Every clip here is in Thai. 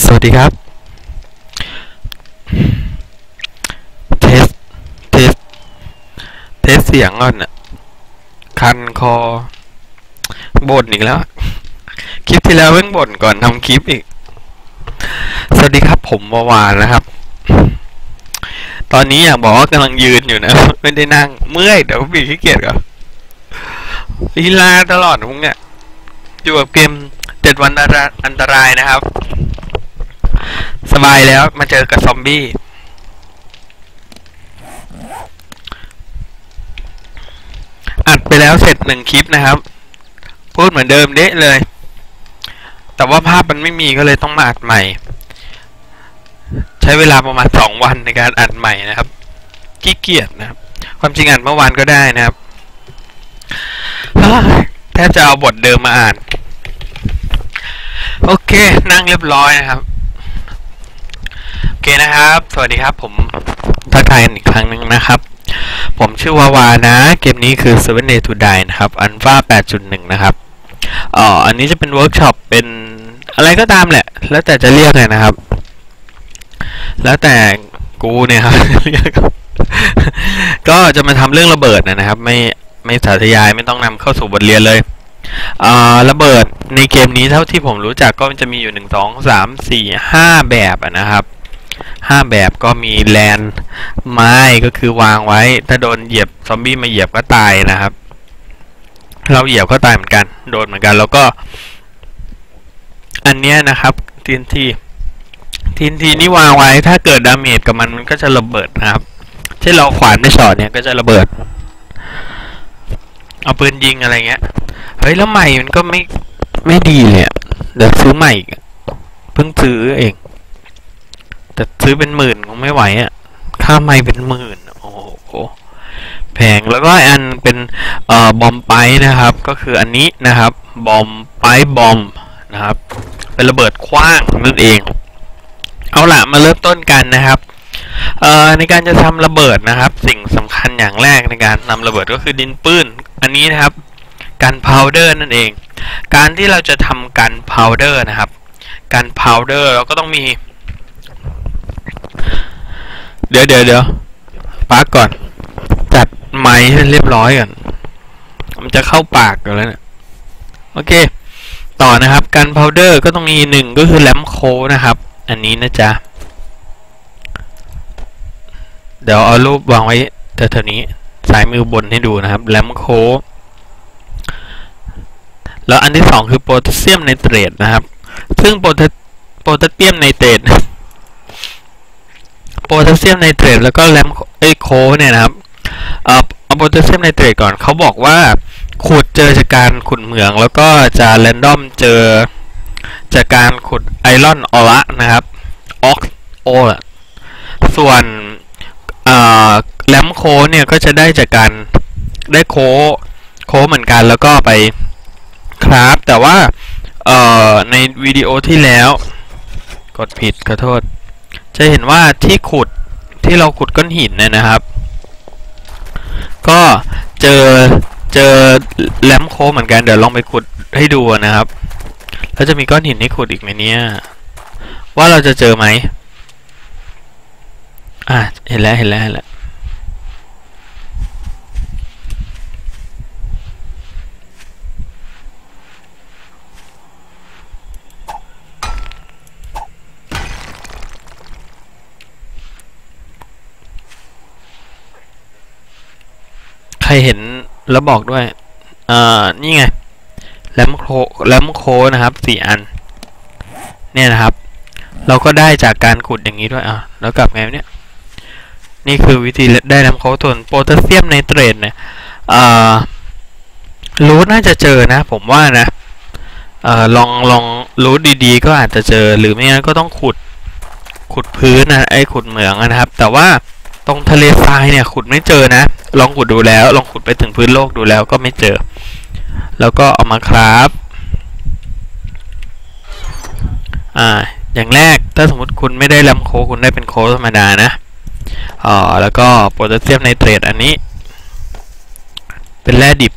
สวัสดีครับ เทส เทส เทสเสียงก่อนอะคันคอบ่นอีกแล้ว คลิปที่แล้วเพิ่งบ่นก่อนทำคลิปอีก สวัสดีครับผมเมื่อวานนะครับ ตอนนี้อยากบอกว่ากำลังยืนอยู่นะ ไม่ได้นั่ง เมื่อยเดี๋ยวบีขี้เกียจก่อนลีลาตลอดพวกเนี้ยอยู่กับเกมเจ็ดวันอันตรายนะครับ สบายแล้วมาเจอกับซอมบี้ อัดไปแล้วเสร็จหนึ่งคลิปนะครับ พูดเหมือนเดิมเดะเลย แต่ว่าภาพมันไม่มีก็เลยต้องมาอัดใหม่ ใช้เวลาประมาณสองวันในการอัดใหม่นะครับขี้เกียจนะครับ ความจริงอัดเมื่อวานก็ได้นะครับแถ้าจะเอาบทเดิมมาอ่าน โอเค นั่งเรียบร้อยนะครับ อเคนะครับ สวัสดีครับ ผมทักทายกันอีกครั้งหนึ่งนะครับ ผมชื่อวาวานะ เกมนี้คือ Seven Day to Die นะครับ อันฟ้า8.1 นะครับอ๋ออันนี้จะเป็นเวิร์กช็อป เป็นอะไรก็ตามแหละ แล้วแต่จะเรียกเลยนะครับ แล้วแต่กูเนี่ยครับเรียกก็จะมาทำเรื่องระเบิดนะครับ ไม่ไม่สาธยายไม่ต้องนำเข้าสู่บทเรียนเลยระเบิดในเกมนี้เท่าที่ผมรู้จักก็จะมีอยู่หนึ่งสองสามสี่ห้าแบบนะครับ ห้าแบบก็มีแลนไม้ก็คือวางไว้ ถ้าโดนเหยียบซอมบี้มาเหยียบก็ตายนะครับ เราเหยียบก็ตายเหมือนกันโดนเหมือนกัน แล้วก็ อันเนี้ยนะครับทีนทีทีนทีนี่วางไว้ ถ้าเกิดดาเมจกับมันมันก็จะระเบิดนะครับเช่นเราขวานไม่สอดเนี่ยก็จะระเบิด เอาปืนยิงอะไรเงี้ยเฮ้ยแล้วใหม่มันก็ไม่ไม่ดีเลยเดี๋ยวซื้อใหม่เพิ่งซื้อเอง แต่ซื้อเป็นหมื่นคงไม่ไหวอะค่าใหม่เป็นหมื่น โอ้โห แพง แล้วก็อันเป็นเอ่อบอมไปนะครับ ก็คืออันนี้นะครับ บอมไปบอมนะครับ เป็นระเบิดคว้างนั่นเอง เอาละมาเริ่มต้นกันนะครับเอ่อในการจะทำระเบิดนะครับ สิ่งสำคัญอย่างแรกในการนำระเบิดก็คือดินปื้นอันนี้นะครับการพาวเดอร์นั่นเอง การที่เราจะทำการพาวเดอร์นะครับ การพาวเดอร์เราก็ต้องมี เดี๋ยวเดี๋ยวเดี๋ยวปักก่อน จัดไม้ให้เรียบร้อยก่อน มันจะเข้าปากกันแล้วเนี่ย โอเค ต่อนะครับการพาวเดอร์ก็ต้องมีหนึ่งก็คือแลมโคนะครับ อันนี้นะจ๊ะ เดี๋ยวเอารูปวางไว้แถวๆนี้สายมือบนให้ดูนะครับแลมโคแล้วอันที่สองคือโพแทสเซียมไนเตรตนะครับ ซึ่งโพแทสเซียมไนเตรต พแทสเซียมไนเตรตแล้วก็แลมเอโคเนี่ยนะครับเอ่อเอาโพแทสเซียมไนเตรตก่อนเขาบอกว่าขุดเจอจากการขุดเหมือง แล้วก็จะแรนดอมเจอจากการขุดไอรอนออระนะครับออกโอละส่วนแลมโคเนี่ยก็จะได้จากการได้โคโคเหมือนกันแล้วก็ไปครับ แต่ว่าในวิดีโอที่แล้ว กดผิดขอโทษ จะเห็นว่าที่ขุดที่เราขุดก้อนหินเนี่ยนะครับ ก็เจอเจอแลมโคเหมือนกันเดี๋ยวลองไปขุดให้ดูนะครับ แล้วจะมีก้อนหินให้ขุดอีกไหมเนี่ย ว่าเราจะเจอไหมอะเห็นแล้วเห็นแล้วเห็นแล้ว รเห็นแล้วบอกด้วย เอ่อ นี่ไง แลมโคแลมโคนะครับสี่อัน เนี่ยนะครับ เราก็ได้จากการขุดอย่างนี้ด้วยอะแล้วกลับไงเนี่ย นี่คือวิธีได้แลมโคส่วนโพแทสเซียมไนเตรตเนี่ย เอ่อ รู้น่าจะเจอนะ ผมว่านะ เอ่อ ลองลองรู้ดีๆ ก็อาจจะเจอ หรือไม่งั้นก็ต้องขุด ขุดพื้นนะ ไอ้ขุดเหมืองนะครับ แต่ว่า ตรงทะเลทรายเนี่ยขุดไม่เจอนะ ลองขุดดูแล้ว ลองขุดไปถึงพื้นโลกดูแล้วก็ไม่เจอ แล้วก็เอามาครับอ่าอย่างแรกถ้าสมมติคุณไม่ได้ลมโคคุณได้เป็นโคธรรมดานะอ๋อแล้วก็โพแทสเซียมไนเตรตอันนี้ เป็นแร่ดิบ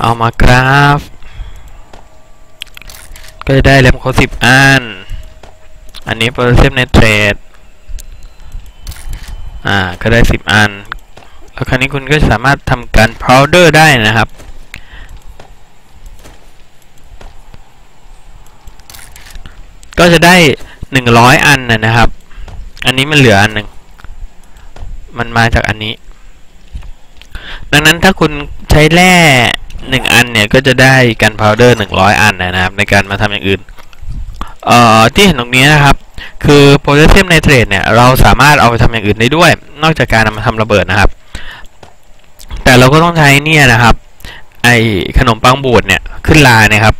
เอามาครับก็จะได้แรมโคสิบอัน อันนี้โพแทสเซียมไนเตรต อ่าก็ได้สิบอัน แล้วคราวนี้คุณก็สามารถทำการพาวเดอร์ได้นะครับ ก็จะได้หนึ่งร้อยอันนะนะครับ อันนี้มันเหลืออันหนึ่งมันมาจากอันนี้ ดังนั้นถ้าคุณใช้แร่หนึ่งอันเนี่ย ก็จะได้กันพาวเดอร์หนึ่งร้อยอันนะครับ ในการมาทำอย่างอื่น ที่เห็นตรงนี้นะครับ คือโพแทสเซียมไนเตรตเนี่ยเราสามารถเอาไปทำอย่างอื่นได้ด้วย นอกจากการนำมาทำระเบิดนะครับ แต่เราก็ต้องใช้เนี่ยนะครับ ไอขนมปังบูดเนี่ยขึ้นลาเนี่ยครับ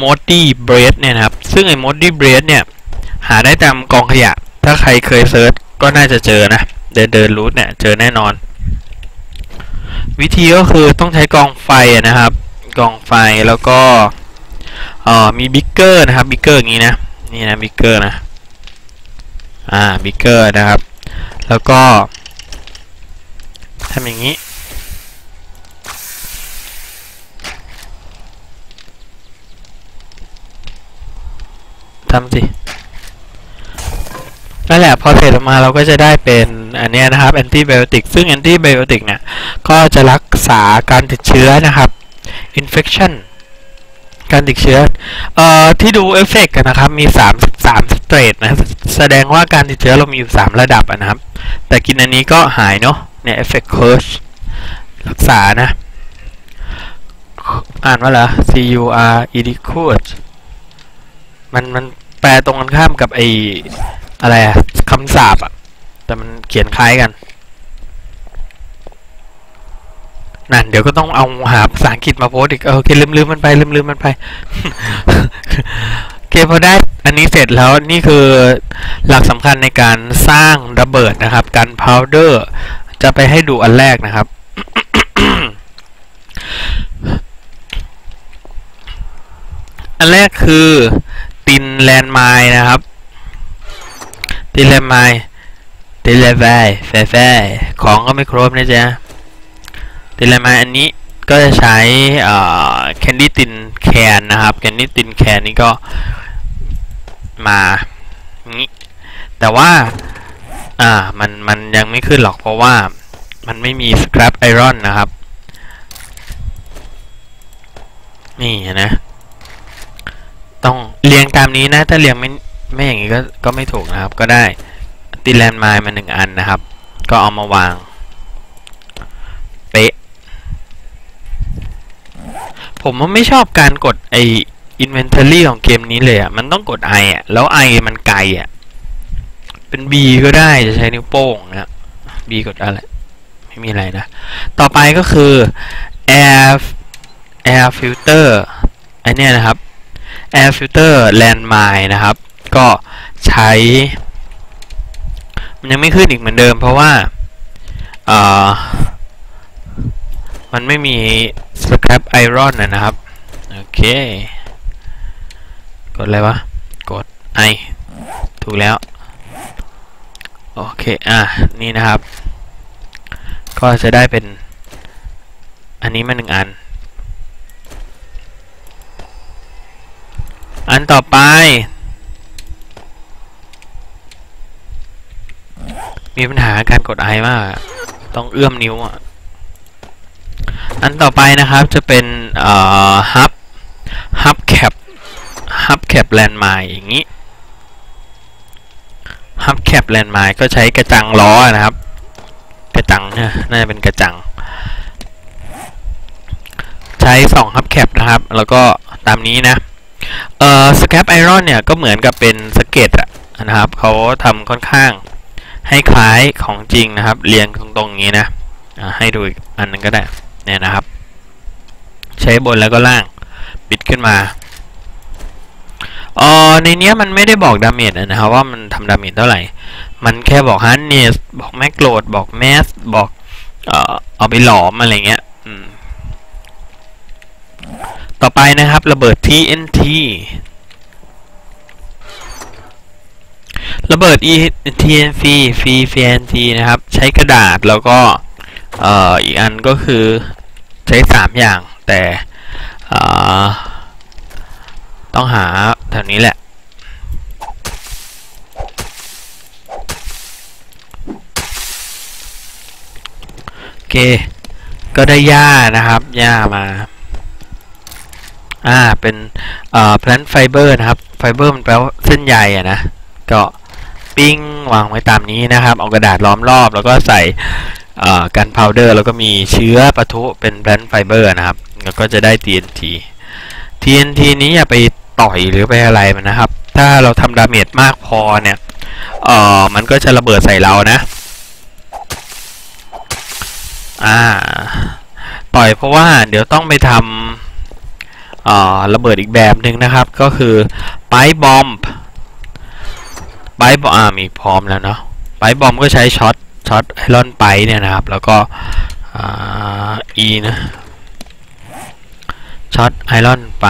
มอดดี้เบรดเนี่ยนะครับ ซึ่งไอ้มอดดี้เบรดเนี่ย หาได้ตามกองขยะ ถ้าใครเคยเซิร์ชก็น่าจะเจอนะ เดินเดินรูทเนี่ย เจอแน่นอน วิธีก็คือต้องใช้กองไฟนะครับ กองไฟแล้วก็ เอ่อมีบิ๊กเกอร์นะครับบิ๊กเกอร์อย่างนี้นะนี่นะบิ๊กเกอร์นะอ่าบิ๊กเกอร์นะครับ แล้วก็ทำอย่างนี้ทำสินั่นแหละพอเสร็จออกมาเราก็จะได้เป็นอันนี้นะครับแอนติไบโอติกซึ่งแอนติไบโอติกเนี่ย ก็จะรักษาการติดเชื้อนะครับ infection การติดเชื้อเอ่อที่ดูเอฟเฟกต์กันนะครับ มี 3 3สเตรทนะ แสดงว่าการติดเชื้อเรามีอยู่ 3 ระดับนะครับ แต่กินอันนี้ก็หายเนาะ เนี่ยเอฟเฟกต์เคิร์ชรักษานะ อ่านว่าเหรอ C U R E D c u r e มันมันแปลตรงกันข้ามกับไออะไรอะคำสาบอะแต่มันเขียนคล้ายกัน นั่นเดี๋ยวก็ต้องเอาหาภาษาอังกฤษมาโพสอีกโอเคลืมลืมมันไปลืมลืมมันไปโอเคพอได้อันนี้เสร็จแล้วนี่คือหลักสำคัญในการสร้างระเบิดนะครับ การพาวเดอร์จะไปให้ดูอันแรกนะครับอันแรกคือตินแลนไมน์นะครับ ตินแลนไมน์ตินแลนไฟแฟแฟของก็ไม่ครบนะจ๊ะ ตินแลนไมน์อันนี้ก็จะใช้แคนดี้ตินแคนนะครับแคนดี้ตินแคนนี่ก็มานี้แต่ว่าอ่ามันมันยังไม่ขึ้นหรอกเพราะว่ามันไม่มีสครับไอรอนนะครับ นี่นะ ต้องเรียงตามนี้นะ ถ้าเรียงไม่ไม่อย่างนี้ก็ก็ไม่ถูกนะครับ ก็ได้ตีแลนด์ไมล์มาหนึ่งอันนะครับ ก็เอามาวาง เป๊ะ ผมว่าไม่ชอบการกดไอ inventory ของเกมนี้เลยอะ มันต้องกด I อะ แล้ว I มันไกลอะ เป็น B ก็ได้จะใช้นิ้วโป้งนะ B กดอะไร ไม่มีอะไรนะ ต่อไปก็คือ air air filter ไอเนี้ยนะครับ air filter landmine นะครับ ก็ใช้ มันยังไม่ขึ้นอีกเหมือนเดิม เพราะว่า เอ่อ มันไม่มี scrap iron นนะครับ โอเค กดอะไรวะ กด I ถูกแล้ว โอเค อะ นี่นะครับ ก็จะได้เป็น อันนี้มาหนึ่งอัน อันต่อไป มีปัญหาการกดไอมาก ต้องเอื้อมนิ้วอะ อันต่อไปนะครับจะเป็นเอ่อฮับฮับแคปฮับแคปแลนด์ไมล์อย่างนี้ฮับแคปแลนด์ไมล์ก็ใช้กระจังล้อนะครับ กระจังเน่าจะเป็นกระจัง ใช้สองฮับแคปนะครับ แล้วก็ตามนี้นะเอ่อสแคปไอรอนเนี่ยก็เหมือนกับเป็นสเก็ตอะนะครับเขาทำค่อนข้างให้คล้ายของจริงนะครับ เรียงตรงๆอย่างนี้นะให้ดูอีกอันนึงก็ได้ เนี่ยนะครับ ใช้บนแล้วก็ล่าง ปิดขึ้นมาออในเนี้ยมันไม่ได้บอกดาเมจนะครับว่ามันทำดาเมจเท่าไหร่ มันแค่บอกฮันเนสบอกแมกโลดบอกแมสบอกเอ่อเอาไปหลอมอะไรเงี้ยต่อไปนะครับระเบิด TNT ระเบิด TNT ฟรี TNT นะครับ ใช้กระดาษแล้วก็ เอ่ออีกอันก็คือใช้สามอย่างแต่ต้องหาแถวนี้แหละโอเค ก็ได้หญ้านะครับหญ้ามาอ่าเป็นเอ่อ plant fiber นะครับ fiber มันแปลว่าเส้นใยอะนะ ก็ปิ้งวางไว้ตามนี้นะครับ เอากระดาษล้อมรอบ แล้วก็ใส่ กันพาวเดอร์แล้วก็มีเชื้อปะทุเป็น plant fiber นะครับ แล้วก็จะได้ TNT TNT นี้อย่าไปต่อยหรือไปอะไรมันนะครับ ถ้าเราทำดาเมจมากพอเนี่ยเอ่อมันก็จะระเบิดใส่เรานะ อ่า ต่อยเพราะว่าเดี๋ยวต้องไปทำเอ่อระเบิดอีกแบบหนึ่งนะครับ ก็คือไปบอมไปบอมอ่ามีพร้อมแล้วเนาะไปบอมก็ใช้ช็อต ช็อตไอรอนไปเนี่ยนะครับ แล้วก็อ่า E นะช็อตไอรอนไป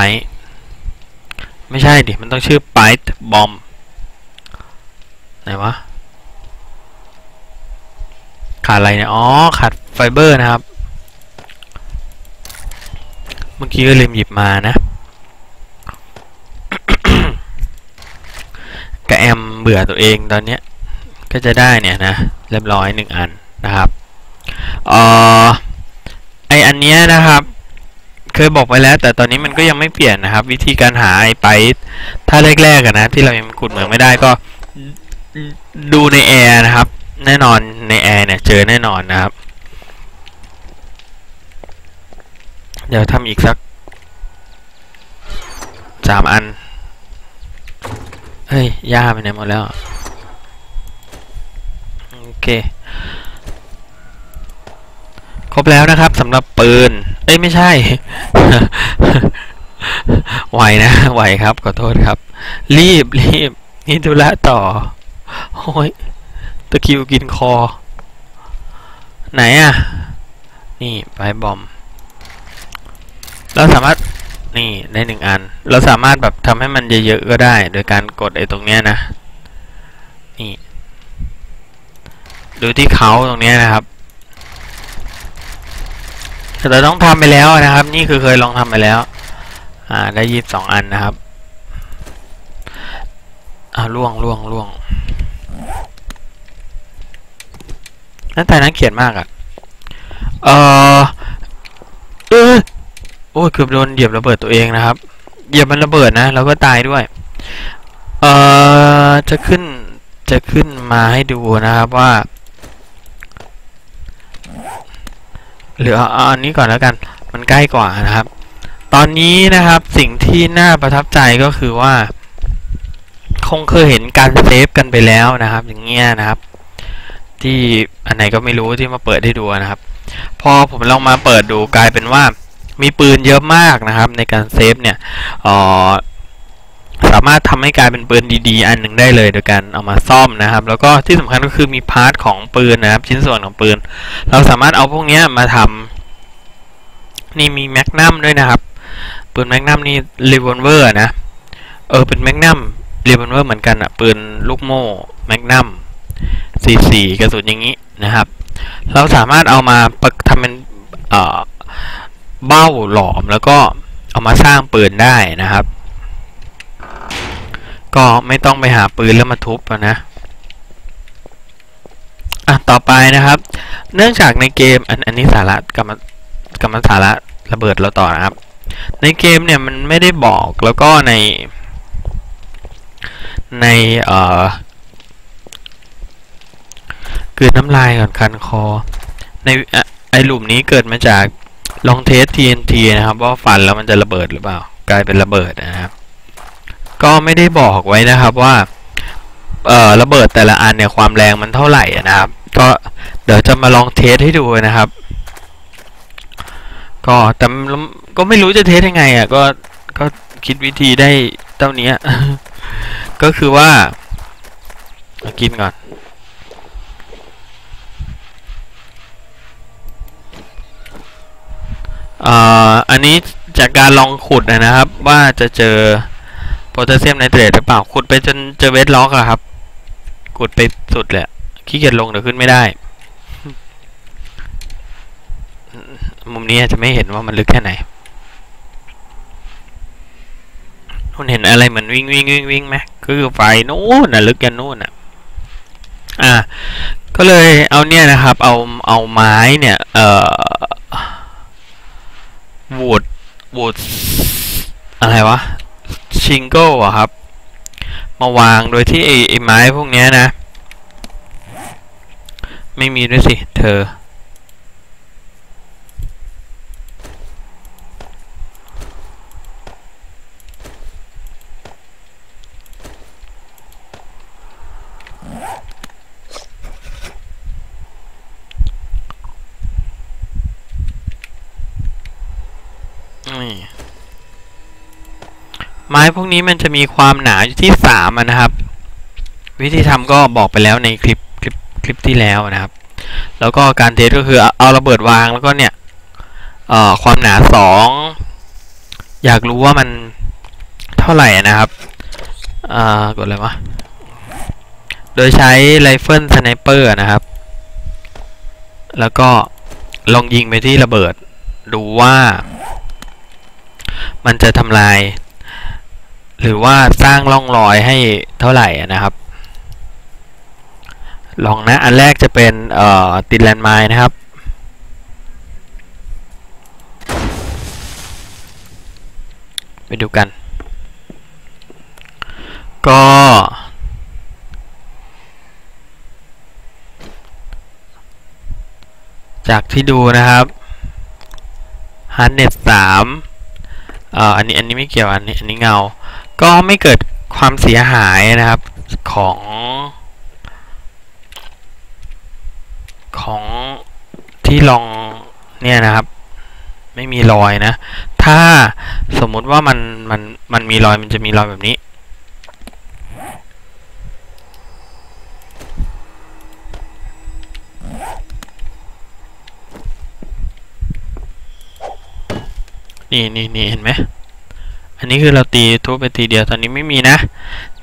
ไม่ใช่ดิ มันต้องชื่อไปบอมไหนวะ ขาดอะไรเนี่ย อ๋อ ขาดไฟเบอร์นะครับ เมื่อกี้ก็ลืมหยิบมานะกระแอมเบื่อตัวเองตอนเนี้ย ก็จะได้เนี่ยนะ เรียบร้อยหนึ่งอันนะครับอ่อไออันเนี้ยนะครับ เคยบอกไปแล้ว แต่ตอนนี้มันก็ยังไม่เปลี่ยนนะครับ วิธีการหาไอไปถ้าแรกๆนะที่เรายังขุดเหมืองไม่ได้ก็ดูในแอร์นะครับ แน่นอนในแอร์เนี่ยเจอแน่นอนนะครับ เดี๋ยวทำอีกสักสามอัน เฮ้ยย่าไปไหนหมดแล้ว เค ครบแล้วนะครับสำหรับปืน เอ้ยไม่ใช่ ไหวนะ ไหวครับ ขอโทษครับ รีบรีบนี่ธุระต่อ โอ้ย ตะคิวกินคอ ไหนอะ นี่ไปบอม เราสามารถนี่ได้หนึ่งอัน เราสามารถแบบทำให้มันเยอะๆก็ได้ โดยการกดไอ้ตรงเนี้ยนะ นี่ ดูที่เขาตรงนี้นะครับแต่เราต้องทำไปแล้วนะครับ นี่คือเคยลองทำไปแล้ว อ่า ได้ยี่สิบสองอันนะครับ อ่าล่วงล่วงล่วงนั่นแต่นั้นเขียนมากอะ่ะ เออเออโอ้ยเกือบโดนเหยียบระเบิดตัวเองนะครับ เหยียบมันระเบิดนะแล้วก็ตายด้วย เออจะขึ้นจะขึ้นมาให้ดูนะครับว่า หรือเอาอันนี้ก่อนแล้วกัน มันใกล้กว่านะครับ ตอนนี้นะครับสิ่งที่น่าประทับใจก็คือว่า คงเคยเห็นการเซฟกันไปแล้วนะครับ อย่างเงี้ยนะครับ ที่อันไหนก็ไม่รู้ที่มาเปิดให้ดูนะครับ พอผมลองมาเปิดดูกลายเป็นว่ามีปืนเยอะมากนะครับ ในการเซฟเนี่ยอ่อ สามารถทำให้กลายเป็นปืนดีๆ อันหนึ่งได้เลยโดยการเอามาซ่อมนะครับ แล้วก็ที่สำคัญก็คือมีพาร์ทของปืนนะครับ ชิ้นส่วนของปืน เราสามารถเอาพวกนี้มาทำนี่มีแมกนัมด้วยนะครับ ปืนแมกนัมนี่รีวอลเวอร์นะ เออเป็นแมกนัมรีวอลเวอร์เหมือนกันอะปืนลูกโม่แมกนัมสี่สี่กระสุนอย่างนี้นะครับ เราสามารถเอามาประทำเป็นเบ้าหลอมแล้วก็เอามาสร้างปืนได้นะครับ ก็ไม่ต้องไปหาปืนแล้วมาทุบอะนะอะต่อไปนะครับ เนื่องจากในเกมอันอันนี้สาระกรรมกรรมสาระระเบิดเราต่อนะครับ ในเกมเนี่ยมันไม่ได้บอกแล้วก็ใน ในเอ่อเกิดน้ำลายก่อนคันคอ ในอไอหลุมนี้เกิดมาจากลองเทส TNT นะครับ ว่าฟันแล้วมันจะระเบิดหรือเปล่า กลายเป็นระเบิดนะครับ ก็ไม่ได้บอกไว้นะครับว่าเอ่อระเบิดแต่ละอันเนี่ยความแรงมันเท่าไหร่นะครับ ก็เดี๋ยวจะมาลองเทสให้ดูนะครับ ก็แต่ก็ไม่รู้จะเทสยังไงอะก็ก็คิดวิธีได้เท่านี้ก็คือว่าากินก่อนเอ่ออันนี้จากการลองขุดนะครับว่าจะเจอ โพแทสเซียมไนเตรตหรือเปล่าขุดไปจนเจอเวทล็อกอะครับขุดไปสุดแหละขี้เกียจลงเดี๋ยวขึ้นไม่ได้ มุมนี้อาจจะไม่เห็นว่ามันลึกแค่ไหนคุณเห็นอะไรเหมือนวิ่งวิ่งวิ่งวิ่งไหมก็คือไฟนู้นน่ะลึกยันนู้นน่ะอ่า ก็เลยเอาเนี่ยนะครับ เอาเอาไม้เนี่ย เอ่อวูดวูดอะไรวะ ชิงเกิลอะครับ มาวางโดยที่ไอ้ไม้พวกนี้นะ ไม่มีด้วยสิ เธอ นี่ ไม้พวกนี้มันจะมีความหนาอยู่ที่สามนะครับ วิธีทำก็บอกไปแล้วในคลิปคลิปคลิปที่แล้วนะครับ แล้วก็การเทสก็คือเอาระเบิดวางแล้วก็เนี่ยเอ่อความหนาสองอยากรู้ว่ามันเท่าไหร่นะครับอ่ากดอะไรวะโดยใช้ไรเฟิลสไนเปอร์นะครับ แล้วก็ลองยิงไปที่ระเบิด ดูว่า มันจะทำลาย หรือว่าสร้างร่องรอยให้เท่าไหร่นะครับ ลองนะอันแรกจะเป็นติดแลนด์ไมน์นะครับ ไปดูกัน ก็จากที่ดูนะครับฮาร์ดเน็ตสามอันนี้อันนี้ไม่เกี่ยวอันนี้อันนี้เงา ก็ไม่เกิดความเสียหายนะครับของของที่ลองเนี่ยนะครับ ไม่มีรอยนะ ถ้าสมมุติว่ามันมันมันมีรอยมันจะมีรอยแบบนี้ นี่นี่นี่เห็นไหม อันนี้คือเราตีทุบไปทีเดียวตอนนี้ไม่มีนะ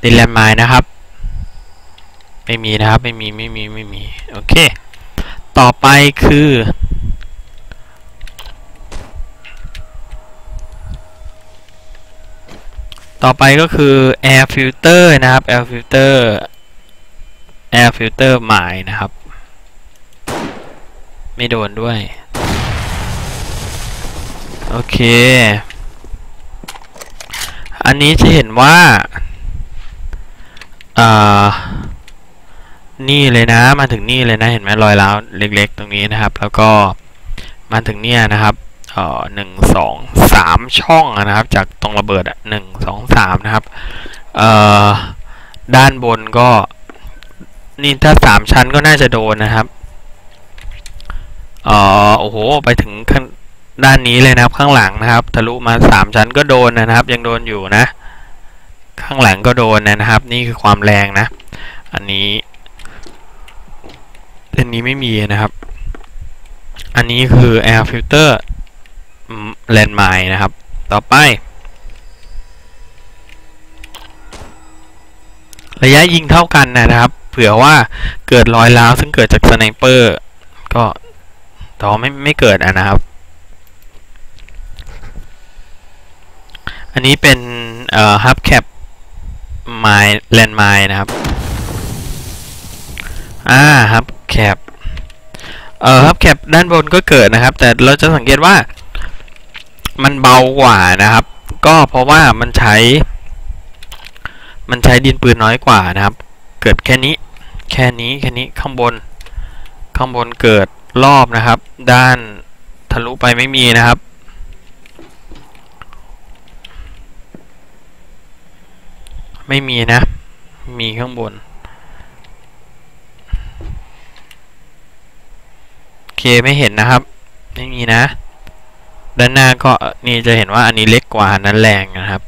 ตีแลนด์ไมน์นะครับ ไม่มีนะครับไม่มีไม่มีไม่มีโอเค ต่อไปคือต่อไปก็คือ air filter นะครับ air filter air filter หมายนะครับ ไม่โดนด้วย โอเค อันนี้จะเห็นว่าอ่านี่เลยนะ มาถึงนี่เลยนะเห็นไหมรอยร้าวเล็ก ๆ ตรงนี้นะครับ แล้วก็มาถึงเนี่ยนะครับเอ่อหนึ่งสองสามช่องนะครับ จากตรงระเบิดอะหนึ่งสองสามนะครับเอ่อด้านบนก็นี่ถ้าสามชั้นก็น่าจะโดนนะครับเอ่อโอ้โห ไปถึงข้าง ด้านนี้เลยนะครับข้างหลังนะครับ ทะลุมาสามชั้นก็โดนนะครับ ยังโดนอยู่นะ ข้างหลังก็โดนนะครับ นี่คือความแรงนะ อันนี้อันนี้ไม่มีนะครับ อันนี้คือ air filter แลนไมน์นะครับ ต่อไป ระยะยิงเท่ากันนะครับ เผื่อว่าเกิดรอยร้าวซึ่งเกิดจากสไนเปอร์ ก็ต่อไม่ไม่เกิดนะครับ อันนี้เป็นเอ่อ hub cap ไมล์แลนด์ไมล์นะครับ อ่า hub cap เอ่อ hub cap ด้านบนก็เกิดนะครับ แต่เราจะสังเกตว่า มันเบากว่านะครับ ก็เพราะว่ามันใช้ มันใช้ดินปืนน้อยกว่านะครับ เกิดแค่นี้ แค่นี้ แค่นี้ ข้างบน ข้างบนเกิดรอบนะครับ ด้านทะลุไปไม่มีนะครับ ไม่มีนะ มีข้างบน โอเคไม่เห็นนะครับ ไม่มีนะ ด้านหน้าก็นี่จะเห็นว่าอันนี้เล็กกว่านั้นแรงนะครับ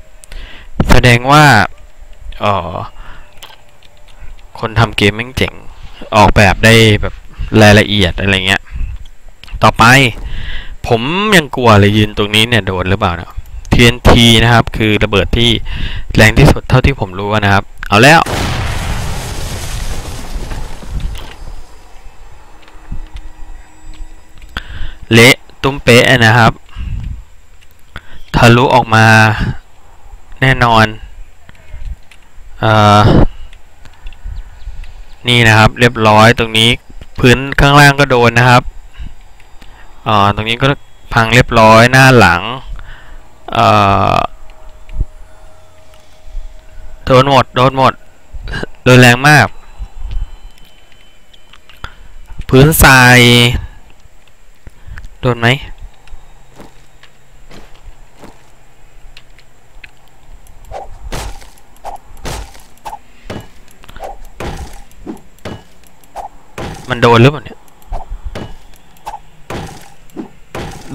แสดงว่าออคนทำเกมแม่งเจ๋ง ออกแบบได้แบบรายละเอียดอะไรเงี้ย ต่อไป ผมยังกลัวเลยยืนตรงนี้เนี่ยโดนหรือเปล่าเนะ TNT นะครับ คือระเบิดที่แรงที่สุดเท่าที่ผมรู้นะครับ เอาแล้ว เละตุ้มเป๊ะนะครับ ทะลุออกมาแน่นอนออนี่นะครับ เรียบร้อยตรงนี้พื้นข้างล่างก็โดนนะครับ อ่า ตรงนี้ก็พังเรียบร้อยหน้าหลัง โดนหมด โดนหมด โดนแรงมาก พื้นทราย โดนไหมมันโดนหรือเปล่าเนี่ย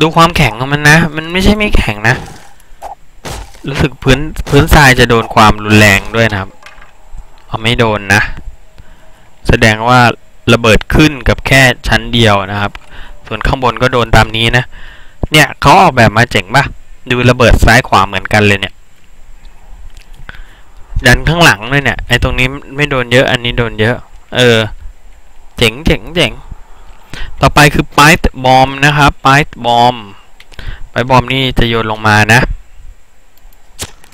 ดูความแข็งของมันนะ มันไม่ใช่ไม่แข็งนะ รู้สึกพื้นพื้นทรายจะโดนความรุนแรงด้วยนะครับ เอาไม่โดนนะ แสดงว่าระเบิดขึ้นกับแค่ชั้นเดียวนะครับ ส่วนข้างบนก็โดนตามนี้นะ เนี่ยเขาออกแบบมาเจ๋งปะดูระเบิดซ้ายขวาเหมือนกันเลยเนี่ย ดันข้างหลังด้วยเนี่ย ไอ้ตรงนี้ไม่โดนเยอะ อันนี้โดนเยอะ เออ เจ๋งเจ๋งเจ๋ง ต่อไปคือป i ์บอมนะครับป i ์บอมไปบอมนี่จะโยนลงมานะ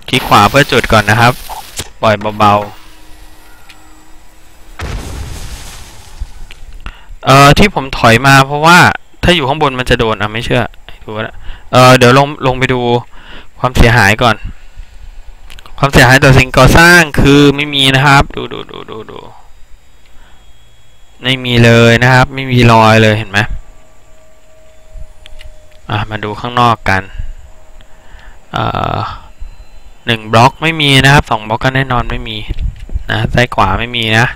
คลิกขวาเพื่อจุดก่อนนะครับ ปล่อยเบาๆ เอ่อที่ผมถอยมาเพราะว่าถ้าอยู่ข้างบนมันจะโดนอะไม่เชื่อดูนะเออเดี๋ยวลงลงไปดูความเสียหายก่อน ความเสียหายต่อสิ่งก่อสร้างคือไม่มีนะครับ ดูดูดูดูดูไม่มีเลยนะครับ ไม่มีรอยเลยเห็นไหมอะมาดูข้างนอกกัน เอ่อ หนึ่งบล็อกไม่มีนะครับสองบล็อกก็แน่นอนไม่มีนะซ้ายขวาไม่มีนะ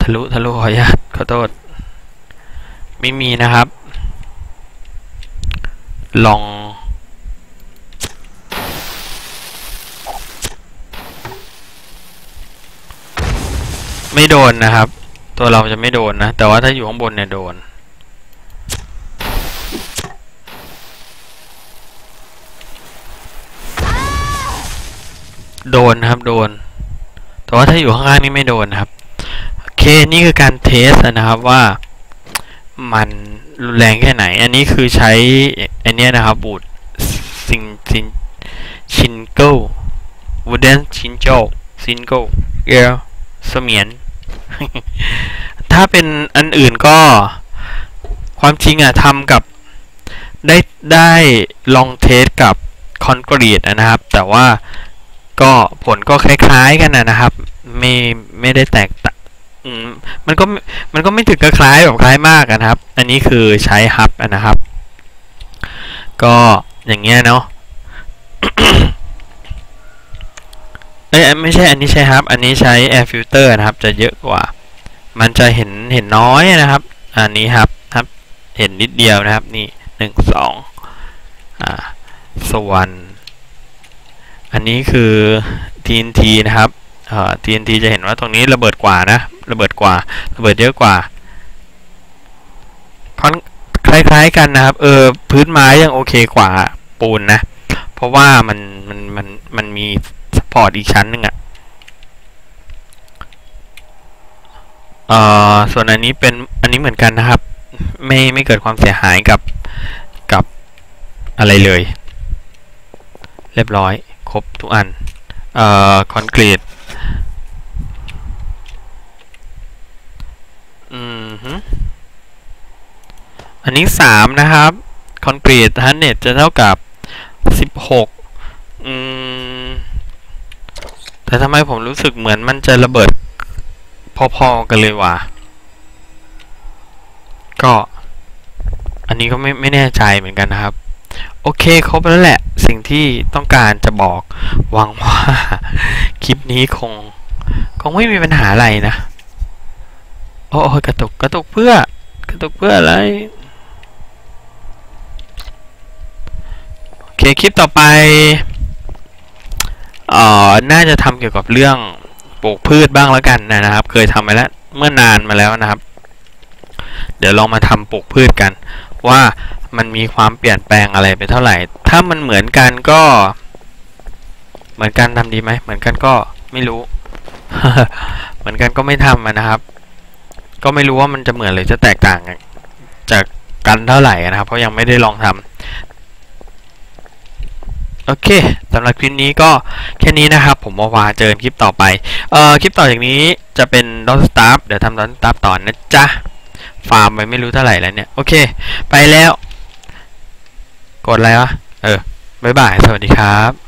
ทะลุทะลุขออนุญาตขอโทษไม่มีนะครับ ลอง ไม่โดนนะครับ ตัวเราจะไม่โดนนะ แต่ว่าถ้าอยู่ข้างบนเนี่ยโดน โดนครับโดน แต่ว่าถ้าอยู่ข้างล่างนี่ไม่โดนนะครับ โอเค นี่คือการเทสนะครับว่ามันรุนแรงแค่ไหน อันนี้คือใช้อันนี้นะครับบูดซิงซินชินเกิลวูดเดนชินโจซินเกิลเอลเสมียน ถ้าเป็นอันอื่นก็ความจริงอะทำกับได้ได้ลองเทสกับคอนกรีตนะครับ แต่ว่า ก็ผลก็คล้ายๆกันนะครับ ไม่ไม่ได้แตกต่างมันก็มันก็ไม่ถึงกับคล้ายแบบคล้ายมากนะครับ อันนี้คือใช้ฮับนะครับ ก็อย่างเงี้ยเนาะเอ้ยไม่ใช่อันนี้ใช้ฮับ อันนี้ใช้ air filter นะครับ จะเยอะกว่า มันจะเห็นเห็นน้อยนะครับ อันนี้ครับครับ เห็นนิดเดียวนะครับ นี่หนึ่งสองอ่าส่วน อันนี้คือ TNT นะครับเอ่อ TNT จะเห็นว่าตรงนี้ระเบิดกว่านะ ระเบิดกว่า ระเบิดเยอะกว่าค่อนคล้ายๆกันนะครับ เออ พื้นไม้ยังโอเคกว่าปูนนะ เพราะว่ามัน มัน มัน มันมีสปอร์ตอีกชั้นหนึ่งอะเอ่อ ส่วนอันนี้เป็น อันนี้เหมือนกันนะครับ ไม่ ไม่เกิดความเสียหายกับ กับอะไรเลย เรียบร้อย รบทุกอัน เอ่อ คอนกรีต อืมฮึอันนี้สามนะครับ คอนกรีตฮันเน็ตจะเท่ากับสิบหกอืม แต่ทำไมผมรู้สึกเหมือนมันจะระเบิดพอๆกันเลยว่ะ ก็ อันนี้ก็ไม่ไม่แน่ใจเหมือนกันนะครับ โอเคครบแล้วแหละสิ่งที่ต้องการจะบอกหวังว่าคลิปนี้คง คงไม่มีปัญหาอะไรนะ โอ้ยกระตุกกระตุกเพื่อกระตุกเพื่ออะไรโอเคคลิปต่อไปเอ่อน่าจะทำเกี่ยวกับเรื่องปลูกพืชบ้างแล้วกันนะครับ เคยทำไปแล้วเมื่อนานมาแล้วนะครับ เดี๋ยวลองมาทำปลูกพืชกันว่า มันมีความเปลี่ยนแปลงอะไรไปเท่าไหร่ ถ้ามันเหมือนกันก็ เหมือนกันทำดีไหม เหมือนกันก็ไม่รู้ เหมือนกันก็ไม่ทำนะครับ ก็ไม่รู้ว่ามันจะเหมือนหรือจะแตกต่างจากกันเท่าไหร่นะครับ เพราะยังไม่ได้ลองทำโอเคสำหรับคลิปนี้ก็แค่นี้นะครับ ผมวาเจอคลิปต่อไป เอ่อคลิปต่อจากนี้จะเป็นดอสตาร์เดี๋ยวทำดอสตาร์ต่อนะจ๊ะฟาร์มไปไม่รู้เท่าไหร่แล้วเนี่ย โอเค ไปแล้ว กดอะไรวะ เออบายบาย สวัสดีครับ